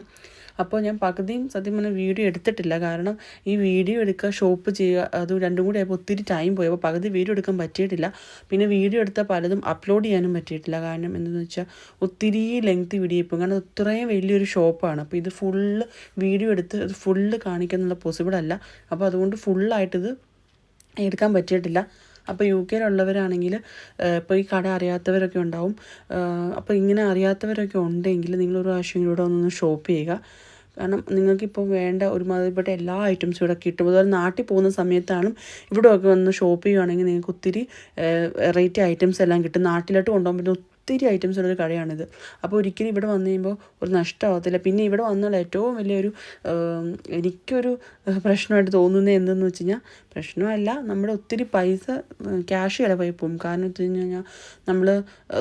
അപ്പോൾ ഞാൻ പകുതിയും സത്യം പറഞ്ഞാൽ വീഡിയോ എടുത്തിട്ടില്ല. കാരണം ഈ വീഡിയോ എടുക്കുക ഷോപ്പ് ചെയ്യുക അത് രണ്ടും കൂടി ആയപ്പോൾ ഒത്തിരി ടൈം പോയി. അപ്പോൾ പകുതി വീഡിയോ എടുക്കാൻ പറ്റിയിട്ടില്ല. പിന്നെ വീഡിയോ എടുത്ത പലതും അപ്ലോഡ് ചെയ്യാനും പറ്റിയിട്ടില്ല. കാരണം എന്തെന്ന് വെച്ചാൽ ഒത്തിരി ലെങ്ത് വീഡിയോ ഇപ്പം. കാരണം അത്രയും വലിയൊരു ഷോപ്പാണ് അപ്പോൾ ഇത് ഫുള്ള് വീഡിയോ എടുത്ത് ഇത് ഫുള്ള് കാണിക്കാന്നുള്ള പോസിബിൾ അല്ല. അപ്പോൾ അതുകൊണ്ട് ഫുള്ളായിട്ടിത് എടുക്കാൻ പറ്റിയിട്ടില്ല. അപ്പോൾ യു കെയിലുള്ളവരാണെങ്കിൽ ഇപ്പോൾ ഈ കട അറിയാത്തവരൊക്കെ ഉണ്ടാവും. അപ്പോൾ ഇങ്ങനെ അറിയാത്തവരൊക്കെ ഉണ്ടെങ്കിൽ നിങ്ങളൊരു പ്രാവശ്യം ഇവിടെ ഒന്ന് ഷോപ്പ് ചെയ്യുക. കാരണം നിങ്ങൾക്കിപ്പോൾ വേണ്ട ഒരുമാതിരിപ്പെട്ട എല്ലാ ഐറ്റംസും ഇവിടെ കിട്ടും. അതുപോലെ നാട്ടിൽ പോകുന്ന സമയത്താണ് ഇവിടെയൊക്കെ വന്ന് ഷോപ്പ് ചെയ്യുകയാണെങ്കിൽ നിങ്ങൾക്ക് ഒത്തിരി വെറൈറ്റി ഐറ്റംസ് എല്ലാം കിട്ടും. നാട്ടിലോട്ട് കൊണ്ടുപോകാൻ പറ്റുന്ന ഒത്തിരി ഐറ്റംസ് ഉള്ളൊരു കടയാണിത്. അപ്പോൾ ഒരിക്കലും ഇവിടെ വന്നു കഴിയുമ്പോൾ ഒരു നഷ്ടമാകത്തില്ല പിന്നെ ഇവിടെ വന്നുള്ള ഏറ്റവും വലിയൊരു എനിക്കൊരു പ്രശ്നമായിട്ട് തോന്നുന്നത് എന്തെന്ന് വെച്ച് കഴിഞ്ഞാൽ പ്രശ്നമല്ല. നമ്മുടെ ഒത്തിരി പൈസ ക്യാഷ് ചിലവായി പോകും. കാരണം വെച്ച് കഴിഞ്ഞാൽ നമ്മൾ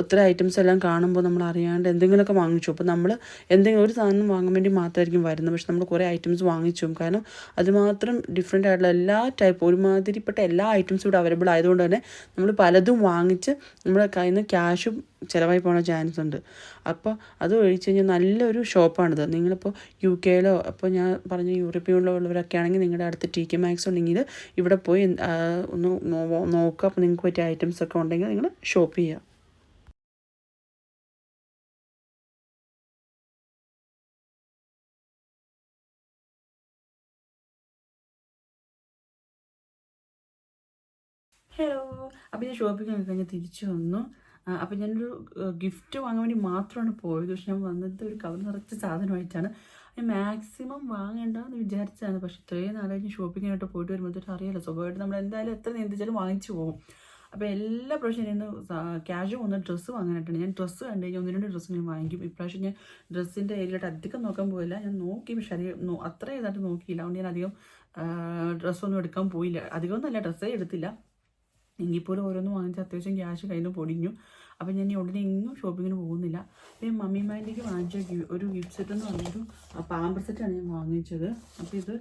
ഒത്തിരി ഐറ്റംസ് എല്ലാം കാണുമ്പോൾ നമ്മൾ അറിയാണ്ട് എന്തെങ്കിലുമൊക്കെ വാങ്ങിച്ചു. അപ്പോൾ നമ്മൾ എന്തെങ്കിലും ഒരു സാധനം വാങ്ങാൻ വേണ്ടി മാത്രമായിരിക്കും വരുന്നത്. പക്ഷെ നമ്മൾ കുറേ ഐറ്റംസ് വാങ്ങിച്ചു കാരണം അതുമാത്രം ഡിഫറെന്റ് ആയിട്ടുള്ള എല്ലാ ടൈപ്പ് ഒരുമാതിരിപ്പെട്ട എല്ലാ ഐറ്റംസും ഇവിടെ അവൈലബിൾ ആയതുകൊണ്ട് തന്നെ നമ്മൾ പലതും വാങ്ങിച്ച് നമ്മുടെ കയ്യിൽ നിന്ന് ക്യാഷും ചിലവായി പോണ ചാൻസ് ഉണ്ട്. അപ്പോൾ അത് ഒഴിച്ച് കഴിഞ്ഞാൽ നല്ലൊരു ഷോപ്പാണിത് നിങ്ങളിപ്പോൾ യു കെയിലോ അപ്പോൾ ഞാൻ പറഞ്ഞ യൂറോപ്യനിലോ ഉള്ളവരൊക്കെ ആണെങ്കിൽ നിങ്ങളുടെ അടുത്ത് ടി കെ മാക്സ് ഉണ്ടെങ്കിൽ ഇവിടെ പോയി ഒന്ന് നോക്കുക അപ്പോൾ നിങ്ങൾക്ക് പറ്റിയ ഐറ്റംസ് ഒക്കെ ഉണ്ടെങ്കിൽ നിങ്ങൾ ഷോപ്പ് ചെയ്യുക ഹലോ അപ്പോൾ ഞാൻ ഷോപ്പിംഗ് കഴിഞ്ഞ് തിരിച്ചു വന്നു. അപ്പോൾ ഞാനൊരു ഗിഫ്റ്റ് വാങ്ങാൻ വേണ്ടി മാത്രമാണ് പോയത്. പക്ഷെ ഞാൻ വന്നത് ഒരു കവർ നിറച്ച സാധനമായിട്ടാണ്. ഞാൻ മാക്സിമം വാങ്ങണ്ടെന്ന് വിചാരിച്ചതാണ്. പക്ഷെ ഇത്രയും നാളായി ഷോപ്പിങ്ങിനായിട്ട് പോയിട്ട് വരുമ്പോൾ വരുമ്പോഴത്തേക്ക് അറിയാലോ. സ്വാഭാവികമായിട്ട് നമ്മൾ എന്തായാലും എത്ര നീന്തിച്ചാലും വാങ്ങിച്ചു പോകും. അപ്പോൾ എല്ലാ പ്രാവശ്യം ഞാൻ ക്യാഷ് വന്ന ഡ്രസ്സ് വാങ്ങാനായിട്ടാണ്. ഞാൻ ഡ്രസ്സ് കണ്ടു കഴിഞ്ഞാൽ ഒന്ന് രണ്ട് ഡ്രസ്സ് ഞാൻ വാങ്ങിക്കും. ഇപ്രാവശ്യം ഞാൻ ഡ്രസ്സിന്റെ ഏരിയയിലോട്ട് അധികം നോക്കാൻ പോയില്ല. ഞാൻ നോക്കി പക്ഷേ അധികം അത്ര ഇതായിട്ട് നോക്കിയില്ല. അതുകൊണ്ട് ഞാൻ അധികം ഡ്രസ്സൊന്നും എടുക്കാൻ പോയില്ല. അധികമൊന്നുമല്ല ഡ്രസ്സേ എടുത്തില്ല. എങ്കിൽ പോലും ഓരോന്ന് വാങ്ങിച്ച് അത്യാവശ്യം ക്യാഷ് കയ്യിൽ നിന്ന് പൊടിഞ്ഞു. അപ്പോൾ ഞാൻ ഉടനെ എങ്ങും ഷോപ്പിങ്ങിന് പോകുന്നില്ല. ഞാൻ മമ്മി മാൻഡിക്ക് വാങ്ങിച്ച ഒരു ഗിഫ്റ്റ് സെറ്റ് എന്ന് പറഞ്ഞൊരു പാമ്പർ സെറ്റാണ് ഞാൻ വാങ്ങിച്ചത്. അപ്പോൾ ഇത്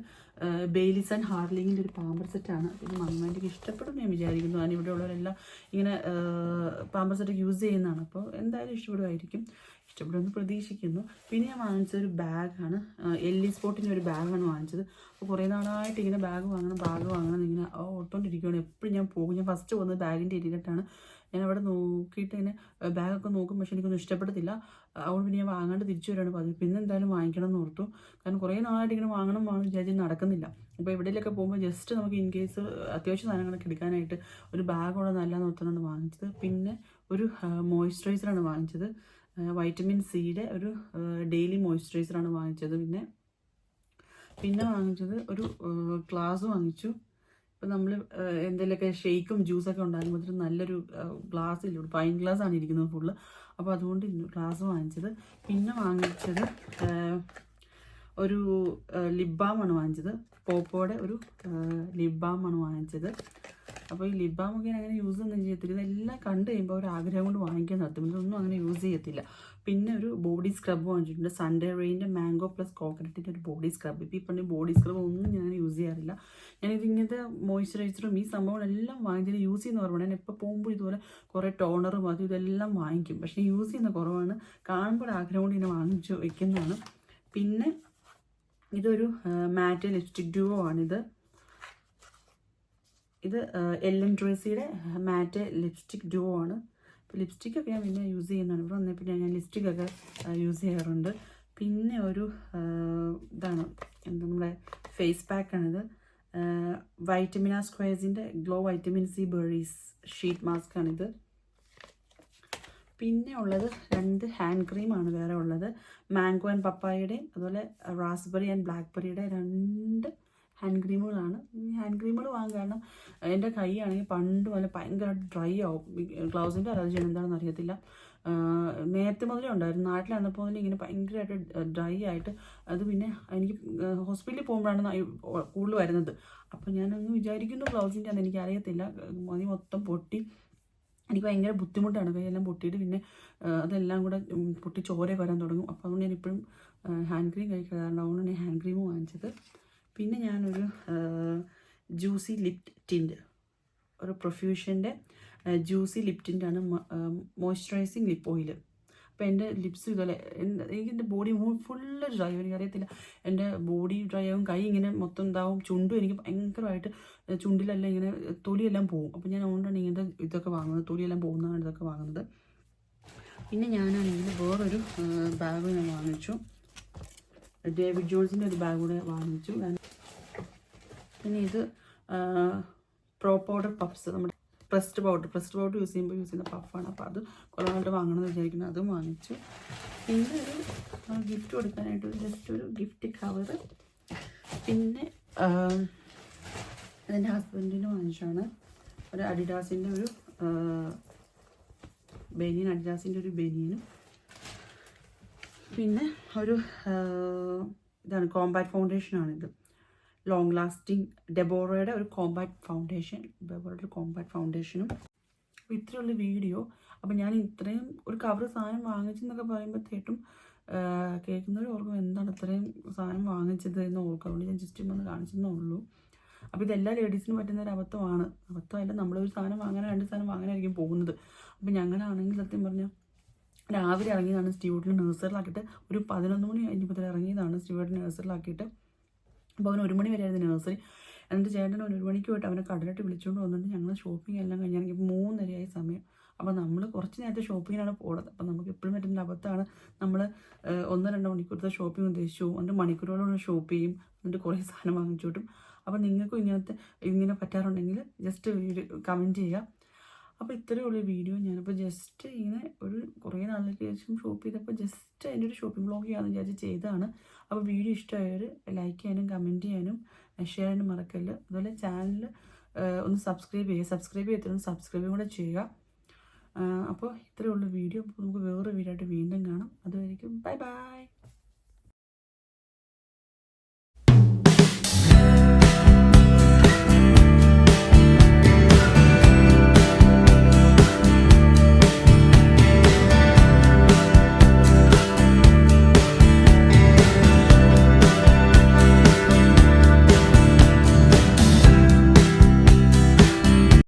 ബെയിലിസ് ആൻഡ് ഹാർലിങ്ങിന്റെ ഒരു പാമ്പർ സെറ്റാണ് പിന്നെ മമ്മി മാൻഡിക്ക് ഇഷ്ടപ്പെടും ഞാൻ വിചാരിക്കുന്നു. ഞാൻ ഇവിടെ ഉള്ളവരെല്ലാം ഇങ്ങനെ പാമ്പർ സെറ്റ് യൂസ് ചെയ്യുന്നതാണ്. അപ്പോൾ എന്തായാലും ഇഷ്ടപ്പെടുമായിരിക്കും. ഇഷ്ടപ്പെടുമെന്ന് പ്രതീക്ഷിക്കുന്നു. പിന്നെ ഞാൻ വാങ്ങിച്ചൊരു ബാഗാണ്. എല്ലി സ്പോട്ടിന്റെ ഒരു ബാഗാണ് വാങ്ങിച്ചത്. അപ്പോൾ കുറേ നാളായിട്ട് ഇങ്ങനെ ബാഗ് വാങ്ങണം ബാഗ് വാങ്ങണം ഇങ്ങനെ ഓട്ടോണ്ടിരിക്കുകയാണ് എപ്പോഴും ഞാൻ പോകും. ഞാൻ ഫസ്റ്റ് പോകുന്നത് ബാഗിന്റെ ഇരിക്കട്ടാണ് ഞാൻ അവിടെ നോക്കിയിട്ട് ഇങ്ങനെ ബാഗൊക്കെ നോക്കും. പക്ഷെ എനിക്കൊന്നും ഇഷ്ടപ്പെടത്തില്ല. അതുകൊണ്ട് പിന്നെ ഞാൻ വാങ്ങാണ്ട് തിരിച്ചു വരികയാണ് പതിവ്. പിന്നെ എന്തായാലും വാങ്ങിക്കണം എന്ന് ഓർത്തു. കാരണം കുറേ നാളായിട്ട് ഇങ്ങനെ വാങ്ങണം വാങ്ങണം വിചാരിച്ച് നടക്കുന്നില്ല. അപ്പോൾ എവിടെയെങ്കിലൊക്കെ പോകുമ്പോൾ ജസ്റ്റ് നമുക്ക് ഇൻ കേസ് അത്യാവശ്യ സാധനങ്ങളൊക്കെ എടുക്കാനായിട്ട് ഒരു ബാഗോടെ നല്ലതെന്ന് ഓർത്തുകൊണ്ടാണ് വാങ്ങിച്ചത്. പിന്നെ ഒരു മോയ്സ്ചറൈസറാണ് വാങ്ങിച്ചത്. വൈറ്റമിൻ സിയുടെ ഒരു ഡെയിലി മോയ്സ്ചറൈസറാണ് വാങ്ങിച്ചത്. പിന്നെ പിന്നെ വാങ്ങിച്ചത് ഒരു ഗ്ലാസ് വാങ്ങിച്ചു. ഇപ്പം നമ്മൾ എന്തെങ്കിലുമൊക്കെ ഷെയ്ക്കും ജ്യൂസൊക്കെ ഉണ്ടാകുമ്പോൾ നല്ലൊരു ഗ്ലാസ് ഇല്ല? പൈൻ ഗ്ലാസ് ആണ് ഇരിക്കുന്നത് ഫുള്ള്. അപ്പോൾ അതുകൊണ്ട് ഗ്ലാസ് വാങ്ങിച്ചത്. പിന്നെ വാങ്ങിച്ചത് ഒരു ലിബാമാണ് ബാമാണ് വാങ്ങിച്ചത്. പോപ്പോയുടെ ഒരു ലിബാമാണ് ബാമാണ് വാങ്ങിച്ചത്. അപ്പോൾ ഈ ബാമൊക്കെ ഞാൻ അങ്ങനെ യൂസ് ഒന്നും ചെയ്യത്തില്ല. ഇതെല്ലാം കണ്ടു കഴിയുമ്പോൾ ഒരു ആഗ്രഹം കൊണ്ട് വാങ്ങിക്കാൻ നടത്തും ഇതൊന്നും അങ്ങനെ യൂസ് ചെയ്യത്തില്ല. പിന്നെ ഒരു ബോഡി സ്ക്രബ് വാങ്ങിച്ചിട്ടുണ്ട്. സൺഡേ റെയിന്റെ മാംഗോ പ്ലസ് കോക്കനട്ടിന്റെ ഒരു ബോഡി സ്ക്രബ് ഇപ്പോൾ ഈ പറഞ്ഞ ബോഡി സ്ക്രബ് ഒന്നും ഞാൻ യൂസ് ചെയ്യാറില്ല. ഞാനിത് ഇങ്ങനത്തെ മോയ്സ്ചറൈസറും ഈ സംഭവങ്ങളെല്ലാം വാങ്ങിച്ചിട്ട് യൂസ് ചെയ്യുന്ന കുറവാണ് ഞാൻ എപ്പോൾ പോകുമ്പോൾ ഇതുപോലെ കുറേ ടോണറും അതും ഇതെല്ലാം വാങ്ങിക്കും. പക്ഷേ യൂസ് ചെയ്യുന്ന കുറവാണ്. കാണുമ്പോൾ ആഗ്രഹം കൊണ്ട് ഇങ്ങനെ വാങ്ങിച്ചു വെക്കുന്നതാണ്. പിന്നെ ഇതൊരു മാറ്റ് ലിപ്സ്റ്റിക് ഡ്യൂവോ ആണിത്. ഇത് എൽ എൻ ഡ്രേസിയുടെ മാറ്റ് ലിപ്സ്റ്റിക് ഡ്യൂ ആണ്. ഇപ്പോൾ ലിപ്സ്റ്റിക് ഒക്കെ ഞാൻ പിന്നെ യൂസ് ചെയ്യുന്നതാണ്. ഇവിടെ വന്നപ്പോൾ പിന്നെ ഞാൻ ലിപ്സ്റ്റിക് ഒക്കെ യൂസ് ചെയ്യാറുണ്ട്. പിന്നെ ഒരു ഇതാണ് നമ്മുടെ ഫേസ് പാക്കാണിത് vitamin സ്ക്വയർസിന്റെ glow vitamin C berries sheet mask ആണിത്. പിന്നെ ഉള്ളത് രണ്ട് ഹാൻഡ് ക്രീമാണ് വേറെ ഉള്ളത്. മാംഗോ ആൻഡ് പപ്പായയുടെയും അതുപോലെ റാസ്ബെറി ആൻഡ് ബ്ലാക്ക്ബെറിയുടെ രണ്ട് ഹാൻഡ് ക്രീമുകളാണ് ഹാൻഡ് ക്രീമുകൾ വാങ്ങാൻ കാരണം എന്റെ കൈയാണെങ്കിൽ പണ്ട് വല്ല ഭയങ്കര ഡ്രൈ ആവും. ഗ്ലൗസിന്റെ അലർജി എന്താണെന്ന് അറിയത്തില്ല. നേരത്തെ മുതലേ ഉണ്ടായിരുന്നു. നാട്ടിലായിരുന്നപ്പോൾ മുതലേ ഇങ്ങനെ ഭയങ്കരമായിട്ട് ഡ്രൈ ആയിട്ട് അത് പിന്നെ എനിക്ക് ഹോസ്പിറ്റലിൽ പോകുമ്പോഴാണ് കൂടുതൽ വരുന്നത്. അപ്പോൾ ഞാനങ്ങ് വിചാരിക്കുന്നു ഗ്ലൗസിന്റെ ആണെന്ന് എനിക്ക് അറിയത്തില്ല മതി മൊത്തം പൊട്ടി. എനിക്ക് ഭയങ്കര ബുദ്ധിമുട്ടാണ്. കൈയെല്ലാം പൊട്ടിയിട്ട് പിന്നെ അതെല്ലാം കൂടെ പൊട്ടി ചോരയൊക്കെ വരാൻ തുടങ്ങും. അപ്പോൾ അതുകൊണ്ട് ഞാൻ ഇപ്പോഴും ഹാൻഡ് ക്രീം കഴിക്കാറുണ്ട് അതുകൊണ്ടാണ് ഞാൻ ഹാൻഡ് ക്രീം വാങ്ങിച്ചത്. പിന്നെ ഞാനൊരു ജ്യൂസി ലിപ് ടിന്റ്. ഒരു പ്രൊഫ്യൂഷന്റെ ജ്യൂസി ലിപ് ടിന്റാണ് മോയ്സ്ചറൈസിങ് ലിപ്പ് ഓയിൽ അപ്പോൾ എന്റെ ലിപ്സ് ഇതുപോലെ എനിക്ക് എന്റെ ബോഡി ഫുള്ള് ഡ്രൈ ആവും എനിക്കറിയത്തില്ല. എന്റെ ബോഡി ഡ്രൈ ആവും കൈ ഇങ്ങനെ മൊത്തം ഇതാവും ചുണ്ടും എനിക്ക് ഭയങ്കരമായിട്ട് ചുണ്ടിലെല്ലാം ഇങ്ങനെ തൊലിയെല്ലാം പോകും. അപ്പോൾ ഞാൻ അതുകൊണ്ടാണ് ഇങ്ങനത്തെ ഇതൊക്കെ വാങ്ങുന്നത് തൊലിയെല്ലാം പോകുന്നതാണ് ഇതൊക്കെ വാങ്ങുന്നത്. പിന്നെ ഞാനാണെങ്കിൽ വേറൊരു ബാഗ് ഞാൻ വാങ്ങിച്ചു. ഡേവിഡ് ജോൺസിന്റെ ഒരു ബാഗ് കൂടെ വാങ്ങിച്ചു. പിന്നെ ഇത് പ്രോ പൗഡർ പഫ്സ് നമ്മുടെ pressed powder pressed powder use ചെയ്യുമ്പോൾ യൂസ് ചെയ്യുന്ന പഫാണ് അപ്പോൾ അത് കുറേ നാളുടെ വാങ്ങണമെന്ന് വിചാരിക്കുന്നു. അതും വാങ്ങിച്ചു. പിന്നെ ഒരു ഗിഫ്റ്റ് കൊടുക്കാനായിട്ട് ജസ്റ്റ് ഒരു ഗിഫ്റ്റ് കവർ പിന്നെ എന്റെ ഹസ്ബൻഡിന് വാങ്ങിച്ചാണ് ഒരു അഡിഡാസിന്റെ ഒരു ബനിയൻ അഡിഡാസിന്റെ ഒരു ബനിയനും. പിന്നെ ഒരു ഇതാണ് കോമ്പാക്ട് ഫൗണ്ടേഷനാണിത് ലോങ് ലാസ്റ്റിംഗ് ഡെബോറയുടെ ഒരു കോമ്പാക്ട് ഫൗണ്ടേഷൻ ഡെബോറയുടെ ഒരു കോമ്പാക്ട് ഫൗണ്ടേഷനും അപ്പോൾ ഇത്രയുള്ള വീഡിയോ അപ്പോൾ ഞാൻ ഇത്രയും ഒരു കവർ സാധനം വാങ്ങിച്ചെന്നൊക്കെ പറയുമ്പോഴത്തേട്ടും കേൾക്കുന്നവർ ഓർക്കും എന്താണ് ഇത്രയും സാധനം വാങ്ങിച്ചത് എന്ന് ഓർക്കും. ഞാൻ ജസ്റ്റ് ഒന്ന് കാണിച്ചെന്നേ ഉള്ളൂ. അപ്പോൾ ഇതെല്ലാ ലേഡീസിനും പറ്റുന്ന ഒരു അബദ്ധമാണ്. അബദ്ധമല്ല നമ്മളൊരു സാധനം വാങ്ങാൻ രണ്ട് സാധനം വാങ്ങാനായിരിക്കും പോകുന്നത്. അപ്പോൾ ഞങ്ങളാണെങ്കിൽ സത്യം പറഞ്ഞാൽ രാവിലെ ഇറങ്ങിയതാണ് സ്റ്റീവോട്ടിൽ നഴ്സറിലാക്കിയിട്ട് ഒരു പതിനൊന്ന് മണി കഴിഞ്ഞപ്പോൾ ഇറങ്ങിയതാണ് സ്റ്റീവോട്ടിൽ നഴ്സറിലാക്കിയിട്ട്. അപ്പോൾ അവൻ ഒരു മണി വരെയായിരുന്നു നഴ്സറി. എന്നിട്ട് ചേട്ടൻ ഒരു മണിക്ക് പോയിട്ട് അവനെ കടലിട്ട് വിളിച്ചുകൊണ്ട് വന്നിട്ട് ഞങ്ങൾ ഷോപ്പിംഗ് എല്ലാം കഴിഞ്ഞാണെങ്കിൽ മൂന്നരയായി സമയം. അപ്പോൾ നമ്മൾ കുറച്ച് നേരത്തെ ഷോപ്പിങ്ങിനാണ് പോകുന്നത് അപ്പോൾ നമുക്ക് എപ്പോഴും പറ്റുന്ന അബദ്ധമാണ്. നമ്മൾ ഒന്ന് രണ്ട് മണിക്കൂറത്തെ ഷോപ്പിംഗ് ഉദ്ദേശിച്ചു. എന്നിട്ട് മണിക്കൂറുകളോട് ഷോപ്പ് ചെയ്യും. എന്നിട്ട് കുറേ സാധനം വാങ്ങിച്ചു കിട്ടും അപ്പോൾ നിങ്ങൾക്കും ഇങ്ങനത്തെ ഇങ്ങനെ പറ്റാറുണ്ടെങ്കിൽ ജസ്റ്റ് കമന്റ് ചെയ്യുക. അപ്പോൾ ഇത്രയേ ഉള്ളൂ വീഡിയോ ഞാനിപ്പോൾ ജസ്റ്റ് ഇങ്ങനെ ഒരു കുറേ നാളിലേക്ക് ശേഷം ഷോപ്പ് ചെയ്തപ്പോൾ ജസ്റ്റ് അതിന്റെ ഒരു ഷോപ്പിംഗ് ബ്ലോഗ് ചെയ്യാമെന്ന് വിചാരിച്ച് ചെയ്തതാണ്. അപ്പോൾ വീഡിയോ ഇഷ്ടമായവർ ലൈക്ക് ചെയ്യാനും കമന്റ് ചെയ്യാനും ഷെയർ ചെയ്യാനും മറക്കല്ല. അതുപോലെ ചാനൽ ഒന്ന് സബ്സ്ക്രൈബ് ചെയ്യുക. സബ്സ്ക്രൈബ് ചെയ്തിട്ടൊന്ന് സബ്സ്ക്രൈബ് കൂടെ ചെയ്യുക. അപ്പോൾ ഇത്രയേ ഉള്ളൂ വീഡിയോ അപ്പോൾ നമുക്ക് വേറൊരു വീഡിയോ ആയിട്ട് വീണ്ടും കാണാം. അതുവരെയും ബൈ ബൈ